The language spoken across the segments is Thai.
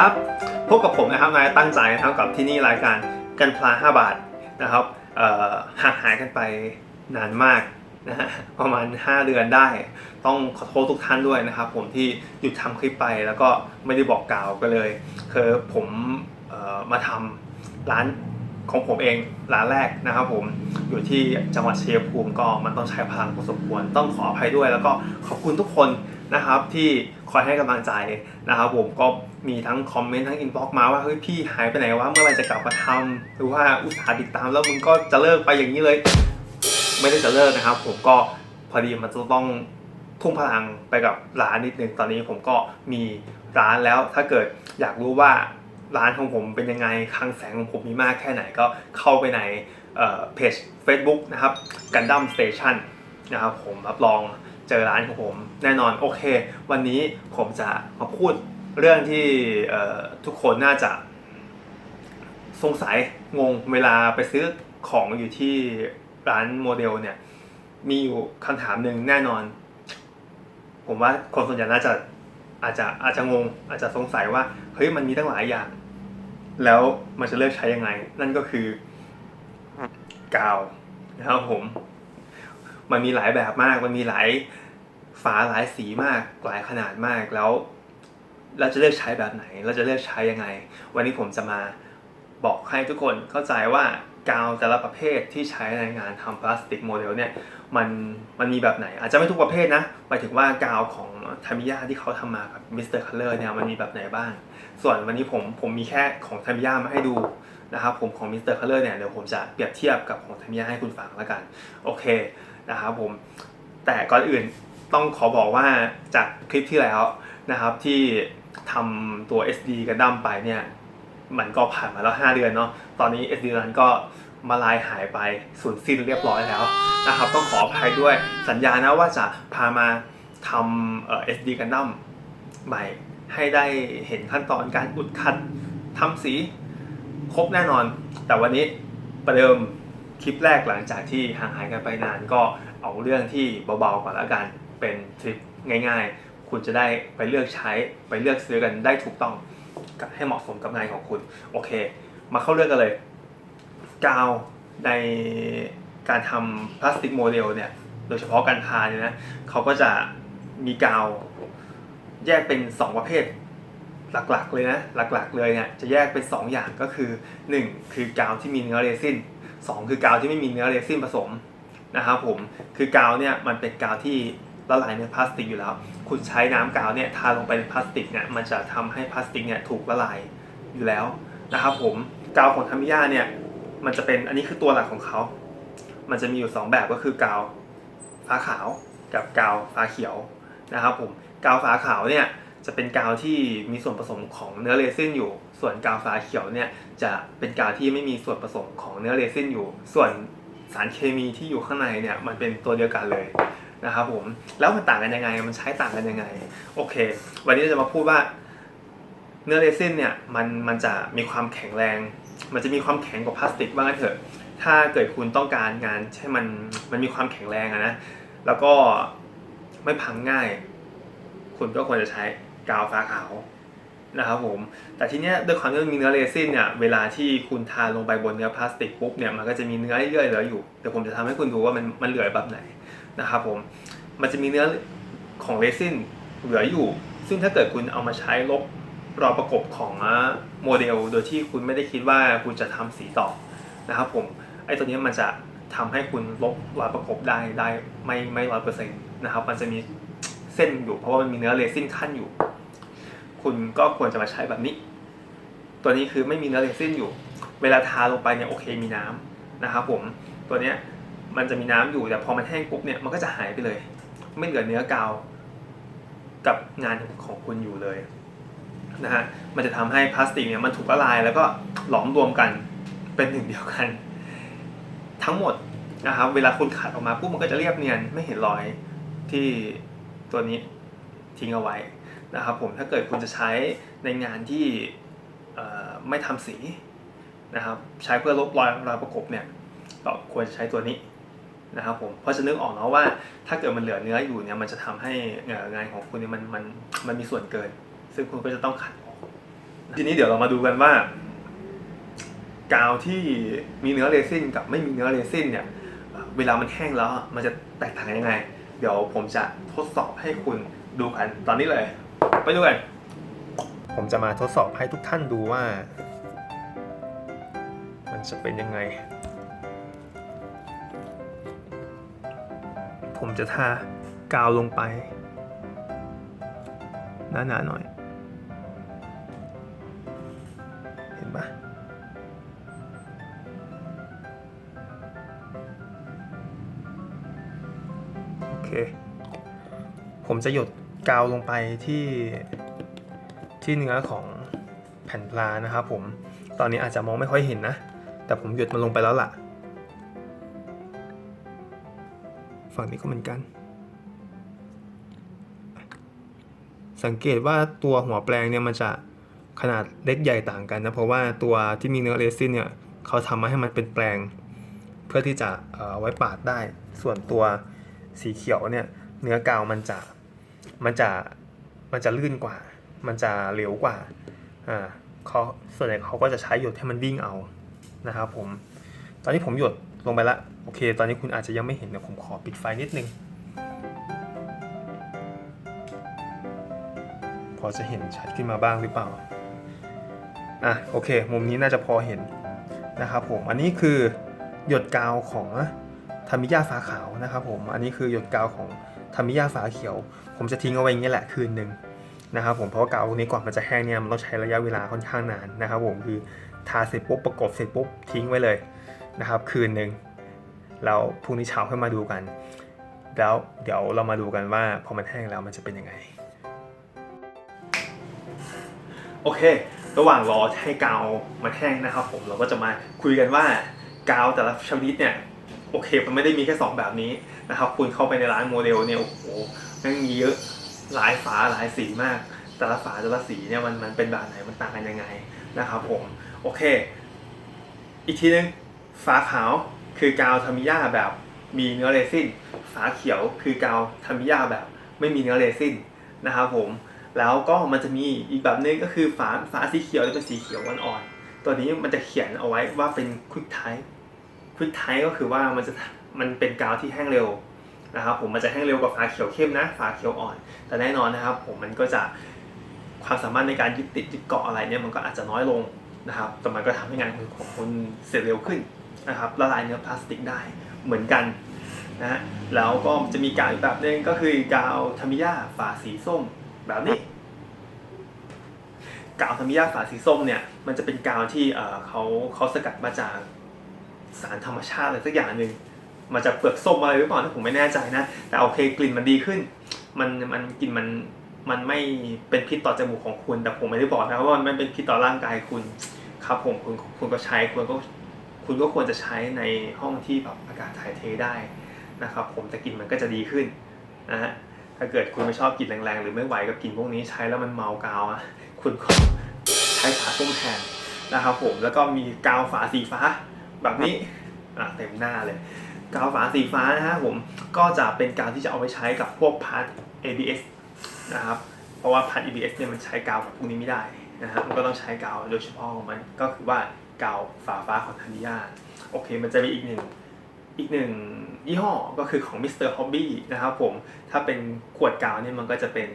ครับ พบกับผมนะครับนายตั้งใจนะครับกับที่นี่รายการกันพลา 5 บาทนะครับห่างหายกันไปนานมากนะฮะประมาณ 5 เดือนได้ ต้องขอโทษทุกท่านด้วยนะครับ ผมที่หยุดทำคลิปไปแล้วก็ไม่ได้บอกกล่าวกันเลยคือผมออมาทำร้านของผมเองร้านแรกนะครับผมอยู่ที่จังหวัดเชัยงภูมิก็มันต้องใช้พลังพอสมควรต้องขออภัยด้วย แล้วก็ขอบคุณทุกคนนะครับที่คอยให้กำลังใจนะครับ ผมก็ มีทั้งคอมเมนต์ทั้งอินบ็อกมาว่าเฮ้ยพี่หายไปไหนวะเมื่อไรจะกลับมาทำหรือว่าอุตส่าห์ติดตามแล้วมึงก็จะเลิกไปอย่างนี้เลย ไม่ได้จะเลิกนะครับ ผมก็พอดีมันจะต้องทุ่มพลังไปกับร้านนิดนึงตอนนี้ผมก็มีร้านแล้วถ้าเกิดอยากรู้ว่าร้านของผมเป็นยังไงคลังแสงของผมมีมากแค่ไหนก็เข้าไปในเอ่อเพจ Facebook นะครับ Gundam Station นะครับผมรับรองเจอร้านของผมแน่นอนโอเค วันนี้ผมจะมาพูด เรื่องที่ทุกคนน่าจะสงสัยงงเวลาไปซื้อของอยู่ที่ร้านโมเดลเนี่ย มีอยู่คำถามหนึ่งแน่นอน ผมว่าคนส่วนใหญ่น่าจะอาจจะอาจจะงง อาจจะสงสัยว่าเฮ้ยมันมีตั้งหลายอย่าง แล้วมันจะเลือกใช้ยังไง นั่นก็คือกาวนะครับผม มันมีหลายแบบมาก มันมีหลายฝาหลายสีมาก หลายขนาดมากแล้ว เราจะเลือกใช้แบบไหน เราจะเลือกใช้ยังไง วันนี้ผมจะมาบอกให้ทุกคนเข้าใจว่ากาวแต่ละประเภทที่ใช้ในงานทำพลาสติกโมเดลเนี่ยมันมันมีแบบไหน อาจจะไม่ทุกประเภทนะหมายถึงว่ากาวของทามิยาที่เขาทำมากับมิสเตอร์คัลเลอร์เนี่ยมันมีแบบไหนบ้าง ส่วนวันนี้ผมผมมีแค่ของทามิยามาให้ดูนะครับผมของมิสเตอร์คัลเลอร์เนี่ยเดี๋ยวผมจะเปรียบเทียบกับของทามิยาให้คุณฟังแล้วกัน โอเคนะครับผมแต่ก่อนอื่นต้องขอบอกว่าจากคลิปที่แล้วนะครับที่ ทำตัว SD กันดั้มไปเนี่ย มันก็ผ่านมาแล้ว 5 เดือนเนาะ ตอนนี้ SD นั้นก็มาลายหายไปสูญสิ้นเรียบร้อยแล้วนะครับ ต้องขออภัยด้วยสัญญานะว่าจะพามาทำเอ่อ SD กันดั้มใหม่ให้ได้เห็นขั้นตอนการอุดคัดทำสีครบแน่นอน แต่วันนี้ประเดิมคลิปแรกหลังจากที่ห่างหายกันไปนานก็เอาเรื่องที่เบาๆก่อนแล้วกันเป็นทริปง่ายๆ คุณจะได้ไปเลือกใช้ไปเลือกซื้อกันได้ถูกต้องให้เหมาะสมกับงานของคุณ โอเค มาเข้าเรื่องกันเลย กาวในการทำพลาสติกโมเดลเนี่ย โดยเฉพาะการทาเนี่ยนะเขาก็จะมีกาวแยกเป็น 2 ประเภทหลักๆเลยนะ หลักๆเลยเนี่ยจะแยกเป็น 2 อย่างก็คือ 1 คือกาวที่มีเนื้อเรซิน2 คือกาวที่ไม่มีเนื้อเรซินผสมนะครับผมคือกาวเนี่ยมันเป็นกาวที่ ละลายในพลาสติกอยู่แล้ว คุณใช้น้ำกาวเนี่ยทาลงไปในพลาสติกเนี่ยมันจะทำให้พลาสติกเนี่ยถูกละลายอยู่แล้วนะครับผมกาวของทามิยาเนี่ยมันจะเป็นอันนี้คือตัวหลักของเขา มันจะมีอยู่ 2 แบบก็คือกาวฟ้าขาวกับกาวฟ้าเขียวนะครับผมกาวฟ้าขาวเนี่ยจะเป็นกาวที่มีส่วนผสมของเนื้อเรซินอยู่ ส่วนกาวฟ้าเขียวเนี่ยจะเป็นกาวที่ไม่มีส่วนผสมของเนื้อเรซินอยู่ ส่วนสารเคมีที่อยู่ข้างในเนี่ยมันเป็นตัวเดียวกันเลย นะครับผมแล้วมันต่างกันยังไงมันใช้ต่างกันยังไงโอเค วันนี้เราจะมาพูดว่าเนื้อเรซินเนี่ยมันมันจะมีความแข็งแรง มันจะมีความแข็งกว่าพลาสติกว่างั้นเถอะ ถ้าเกิดคุณต้องการงานให้มันมันมีความแข็งแรงอะนะแล้วก็ไม่พังง่าย คุณก็ควรจะใช้กาวฟ้าขาวนะครับผม แต่ทีเนี้ยด้วยความที่มันมีเนื้อเรซินเนี่ย เวลาที่คุณทาลงไปบนเนื้อพลาสติกปุ๊บเนี่ย มันก็จะมีเนื้อเยื่อเหลืออยู่เดี๋ยวผมจะทำให้คุณดูว่ามันมันเหลือแบบไหน นะครับผมมันจะมีเนื้อของเรซินเหลืออยู่ ซึ่งถ้าเกิดคุณเอามาใช้ลบรอยประกบของโมเดล โดยที่คุณไม่ได้คิดว่าคุณจะทำสีต่อนะครับผมไอ้ตัวนี้มันจะทำให้คุณลบรอยประกบได้ได้ไม่ไม่ร้อยเปอร์เซ็นต์นะครับ มันจะมีเส้นอยู่เพราะว่ามันมีเนื้อเรซินขั้นอยู่ คุณก็ควรจะมาใช้แบบนี้ ตัวนี้คือไม่มีเนื้อเรซินอยู่ เวลาทาลงไปเนี่ยโอเคมีน้ำนะครับผมตัวเนี้ย มันจะมีน้ำอยู่แต่พอมันแห้งปุ๊บเนี่ยมันก็จะหายไปเลย ไม่เหลือเนื้อกาวกับงานของคุณอยู่เลยนะฮะมันจะทำให้พลาสติกเนี่ยมันถูกละลายแล้วก็หลอมรวมกันเป็นหนึ่งเดียวกัน ทั้งหมดนะครับเวลาคุณขัดออกมาปุ๊บมันก็จะเรียบเนียนไม่เห็นรอยที่ตัวนี้ทิ้งเอาไว้นะครับผมถ้าเกิดคุณจะใช้ในงานที่ไม่ทำสีนะครับใช้เพื่อลบรอยรอยประกบเนี่ยก็ควรใช้ตัวนี้ นะครับผมเพราะจะนึกออกเนาะว่าถ้าเกิดมันเหลือเนื้ออยู่เนี่ยมันจะทำให้งานของคุณเนี่ยมันมันมันมีส่วนเกิน ซึ่งคุณก็จะต้องขัดออกทีนี้เดี๋ยวเรามาดูกันว่า กาวที่มีเนื้อเรซินกับไม่มีเนื้อเรซินเนี่ยเอ่อเวลามันแห้งแล้วมันจะแตกต่างยังไง เดี๋ยวผมจะทดสอบให้คุณดูกันตอนนี้เลย ไปดูกันผมจะมาทดสอบให้ทุกท่านดูว่า มันจะเป็นยังไง ผมจะทากาวลงไปหนาๆหน่อย เห็นปะโอเค ผมจะหยดกาวลงไปที่ที่เนื้อของแผ่นปลานะครับผม ตอนนี้อาจจะมองไม่ค่อยเห็นนะ แต่ผมหยดมันลงไปแล้วล่ะ ฝั่งนี้ก็เหมือนกัน สังเกตว่าตัวหัวแปลงเนี่ยมันจะขนาดเล็กใหญ่ต่างกันนะ เพราะว่าตัวที่มีเนื้อเรซินเนี่ยเขาทำมาให้มันเป็นแปลง เพื่อที่จะเอ่อเอาไว้ปาดได้ ส่วนตัวสีเขียวเนี่ยเนื้อกาวมันจะมันจะมันจะลื่นกว่า มันจะเหลวกว่าอ่าเขาส่วนใหญ่เขาก็จะใช้หยดให้มันวิ่งเอานะครับผม ตอนนี้ผมหยดลงไปละ โอเค ตอนนี้คุณอาจจะยังไม่เห็นเดี๋ยวผมขอปิดไฟนิดนึง พอจะเห็นชัดขึ้นมาบ้างหรือเปล่า อะโอเค มุมนี้น่าจะพอเห็นนะครับผม อันนี้คือหยดกาวของธรรมิยาฟ้าขาวนะครับผม อันนี้คือหยดกาวของธรรมิยาฟ้าเขียว ผมจะทิ้งเอาไว้อย่างนี้แหละคืนหนึ่งนะครับผมเพราะว่ากาวพวกนี้กว่ามันจะแห้งเนี่ยมันต้องใช้ระยะเวลาค่อนข้างนานนะครับผมคือทาเสร็จปุ๊บประกบเสร็จปุ๊บทิ้งไว้เลยนะครับคืนหนึ่ง แล้วพรุ่งนี้เช้าค่อยมาดูกัน แล้วเดี๋ยวเรามาดูกันว่าพอมันแห้งแล้วมันจะเป็นยังไง โอเค ระหว่างรอให้กาวมันแห้งนะครับผมเราก็จะมาคุยกันว่ากาวแต่ละชนิดเนี่ยโอเคมันไม่ได้มีแค่ 2 แบบนี้นะครับคุณเข้าไปในร้านโมเดลเนี่ยโอ้โหแม่งมีเยอะหลายฝาหลายสีมาก แต่ละฝาแต่ละสีเนี่ยมันมันเป็นแบบไหนมันต่างกันยังไงนะครับผมโอเค อีกทีนึงฝาขาว คือกาวทามิยาแบบมีเนื้อเรซินฝาเขียวคือกาวทามิยาแบบไม่มีเนื้อเรซินนะครับผมแล้วก็มันจะมีอีกแบบนึงก็คือฝาฝาสีเขียวจะเป็นสีเขียวอ่อนๆตัวนี้มันจะเขียนเอาไว้ว่าเป็นควิกไทป์ควิกไทป์ก็คือว่ามันจะมันเป็นกาวที่แห้งเร็วนะครับผมมันจะแห้งเร็วกว่าฝาเขียวเข้มนะฝาเขียวอ่อน แต่แน่นอนนะครับผมมันก็จะความสามารถในการยึดติดยึดเกาะอะไรเนี่ยมันก็อาจจะน้อยลงนะครับแต่มันก็ทำให้งานของคุณเสร็จเร็วขึ้น นะครับละลายเนื้อพลาสติกได้เหมือนกันนะฮะแล้วก็จะมีกาวอีกแบบนึงก็คือกาวทามิยาฝาสีส้มแบบนี้ กาวทามิยาฝาสีส้มเนี่ยมันจะเป็นกาวที่เขาเขาสกัดมาจากสารธรรมชาติอะไรสักอย่างหนึ่งมาจากเปลือกส้มอะไรหรือเปล่านะผมไม่แน่ใจนะ แต่โอเคกลิ่นมันดีขึ้น มันมันกลิ่นมันมันไม่เป็นพิษต่อจมูกของคุณ แต่ผมไม่ได้บอกนะว่ามันไม่เป็นพิษต่อร่างกายคุณครับผมคุณคุณก็ใช้คุณก็ คุณก็ควรจะใช้ในห้องที่แบบอากาศถ่ายเทได้นะครับผมแต่กลิ่นมันก็จะดีขึ้นนะฮะถ้าเกิดคุณไม่ชอบกลิ่นแรงๆ หรือไม่ไหวกับกลิ่นพวกนี้ใช้แล้วมันเมากาวอะคุณก็ใช้ฝาส้มแทนนะครับผมแล้วก็มีกาวฝาสีฟ้าแบบนี้อะเต็มหน้าเลย กาวฝาสีฟ้านะฮะผมก็จะเป็นกาวที่จะเอาไปใช้กับพวกพาร์ท ABS นะครับเพราะว่าพาร์ท ABS เนี่ยมันใช้กาวแบบพวกนี้ไม่ได้นะฮะมันก็ต้องใช้กาวโดยเฉพาะของมันก็คือว่า กาวฝาฟ้าของทามิยาโอเค มันจะมีอีกหนึ่งอีกหนึ่งยี่ห้อก็คือของ Mr. Hobby นะครับผม ถ้าเป็นขวดกาวเนี่ยมันก็จะเป็น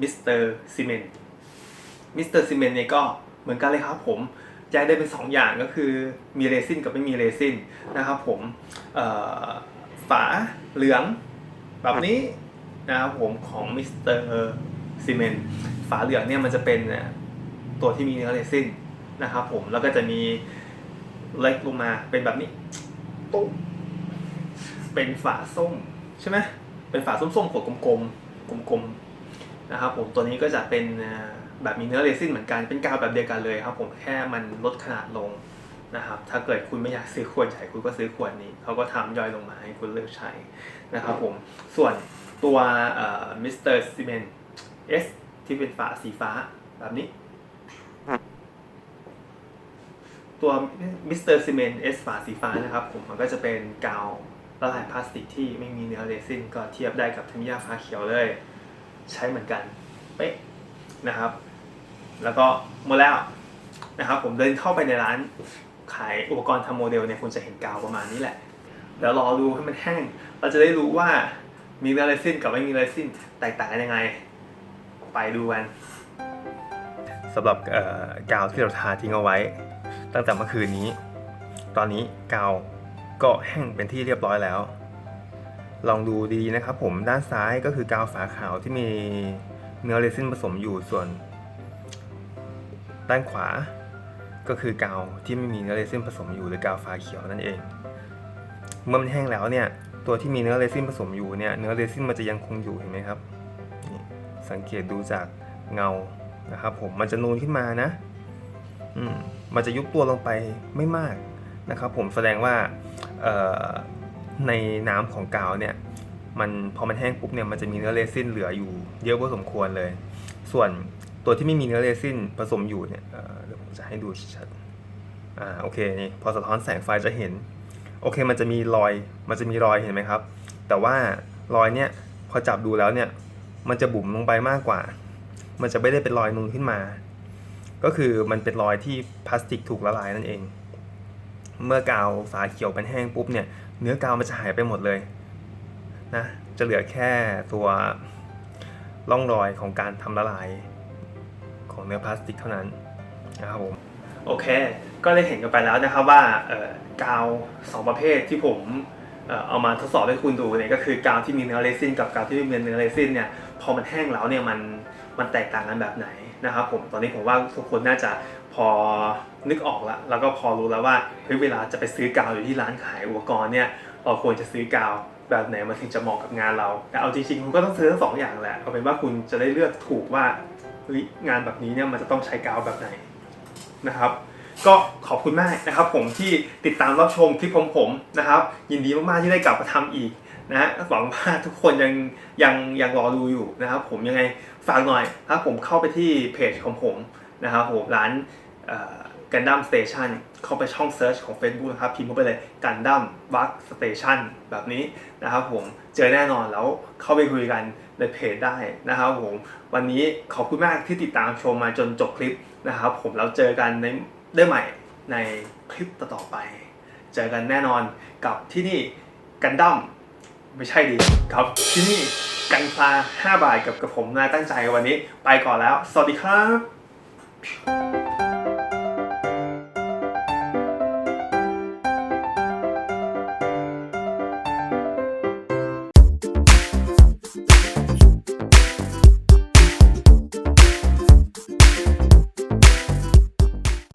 Mr. Cement มิสเตอร์ซีเมนต์เนี่ยก็เหมือนกันเลยครับผมแยกได้เป็น 2 อย่างก็คือมีเรซินกับไม่มีเรซินนะครับผมฝาเหลืองแบบนี้นะครับผมของมิสเตอร์ซีเมนต์ฝาเหลืองเนี่ยมันจะเป็นตัวที่มีเนื้อเรซิน นะครับผมแล้วก็จะมีเล็กลงมาเป็นแบบนี้ตุ๊บเป็นฝาส้มใช่ไหมเป็นฝาส้มๆขวดกลมๆกลมๆนะครับผมตัวนี้ก็จะเป็นแบบมีเนื้อเรซินเหมือนกันเป็นกาวแบบเดียวกันเลยครับ ผมแค่มันลดขนาดลงนะครับถ้าเกิดคุณไม่อยากซื้อขวดใหญ่คุณก็ซื้อขวดนี้เขาก็ทำย่อยลงมาให้คุณเลือกใช้นะครับผมส่วนตัวมิสเตอร์ซีเมนเอสที่เป็นฝาสีฟ้าแบบนี้ ตัวมิสเตอร์ซีเมนต์เอสฝาสีฟ้านะครับผมมันก็จะเป็นกาวละลายพลาสติกที่ไม่มีเนื้อเรซินก็เทียบได้กับทามิยาฟ้าเขียวเลย ใช้เหมือนกันเป๊ะนะครับ แล้วก็หมดแล้วนะครับ ผมเดินเข้าไปในร้านขายอุปกรณ์ทำโมเดลเนี่ยคุณจะเห็นกาวประมาณนี้แหละเดี๋ยวรอดูให้มันแห้ง เราจะได้รู้ว่ามีเนื้อเรซินกับไม่มีเรซินแตกต่างกันยังไง ไปดูกันสำหรับกาวที่เราทาทิ้งเอาไว้ ตั้งแต่เมื่อคืนนี้ ตอนนี้กาวก็แห้งเป็นที่เรียบร้อยแล้ว ลองดูดีๆนะครับผมด้านซ้ายก็คือกาวฝาขาวที่มีเนื้อเรซินผสมอยู่ส่วน ด้านขวาก็คือกาวที่ไม่มีเนื้อเรซินผสมอยู่หรือกาวฝาเขียวนั่นเอง เมื่อมันแห้งแล้วเนี่ยตัวที่มีเนื้อเรซินผสมอยู่เนี่ยเนื้อเรซินมันจะยังคงอยู่เห็นไหมครับนี่สังเกตดูจากเงานะครับผมมันจะนูนขึ้นมานะ อืม มันจะยุบตัวลงไปไม่มากนะครับผมแสดงว่าในน้ำของกาวเนี่ยมันพอมันแห้งปุ๊บเนี่ยมันจะมีเนื้อเรซินเหลืออยู่เยอะพอสมควรเลย ส่วนตัวที่ไม่มีเนื้อเรซินผสมอยู่เนี่ยเเดี๋ยวผมจะให้ดูชัดอ่าโอเคนี่พอสะท้อนแสงไฟจะเห็นโอเคมันจะมีรอยมันจะมีรอยเห็นไหมครับ แต่ว่ารอยเนี้ยพอจับดูแล้วเนี่ยมันจะบุ๋มลงไปมากกว่า มันจะไม่ได้เป็นรอยนูนขึ้นมา ก็คือมันเป็นรอยที่พลาสติกถูกละลายนั่นเอง เมื่อกาวฝาเขียวเป็นแห้งปุ๊บเนี่ยเนื้อกาวมันจะหายไปหมดเลยนะจะเหลือแค่ตัวร่องรอยของการทำละลายของเนื้อพลาสติกเท่านั้นนะครับผมโอเค ก็ได้เห็นกันไปแล้วนะครับว่ากาวสองประเภทที่ผมเอ่อเอามาทดสอบให้คุณดูเนี่ยก็คือกาวที่มีเนื้อเรซินกับกาวที่ไม่มีเนื้อเรซินเนี่ยพอมันแห้งแล้วเนี่ยมันมันแตกต่างกันแบบไหน นะครับผมตอนนี้ผมว่าทุกคนน่าจะพอนึกออกแล้วแล้วก็พอรู้แล้วว่าเฮ้ยเวลาจะไปซื้อกาวอยู่ที่ร้านขายอุปกรณ์เนี่ยเราควรจะซื้อกาวแบบไหนมันถึงจะเหมาะกับงานเรา แต่เอาจริงๆคุณก็ต้องซื้อทั้งสองอย่างแหละเอาเป็นว่าคุณจะได้เลือกถูกว่าเฮ้ยงานแบบนี้เนี่ยมันจะต้องใช้กาวแบบไหนนะครับ ก็ขอบคุณมากนะครับ ผมที่ติดตามรับชมคลิปของผมนะครับ ยินดีมากๆที่ได้กลับมาทำอีก นะฮะหวังว่าทุกคนยังยังยังรอดูอยู่นะครับ ผมยังไงฝากหน่อยครับผมเข้าไปที่เพจของผมนะครับผมร้านกันดั้มสเตชันเข้าไปช่องเซิร์ชของ Facebook นะครับ พิมพ์เข้าไปเลยกันดั้มวักสเตชันแบบนี้นะครับผมเจอแน่นอนแล้วเข้าไปคุยกันในเพจได้นะครับผมวันนี้ขอบคุณมากที่ติดตามชมมาจนจบคลิปนะครับ ผมแล้วเจอกันในได้ใหม่ในคลิปต่อๆไป เจอกันแน่นอนกับที่นี่กันดั้ม ไม่ใช่ดีครับที่นี่กันฟลา5บาทกับกับผมนายตั้งใจวันนี้ ไปก่อนแล้ว สวัสดีครับ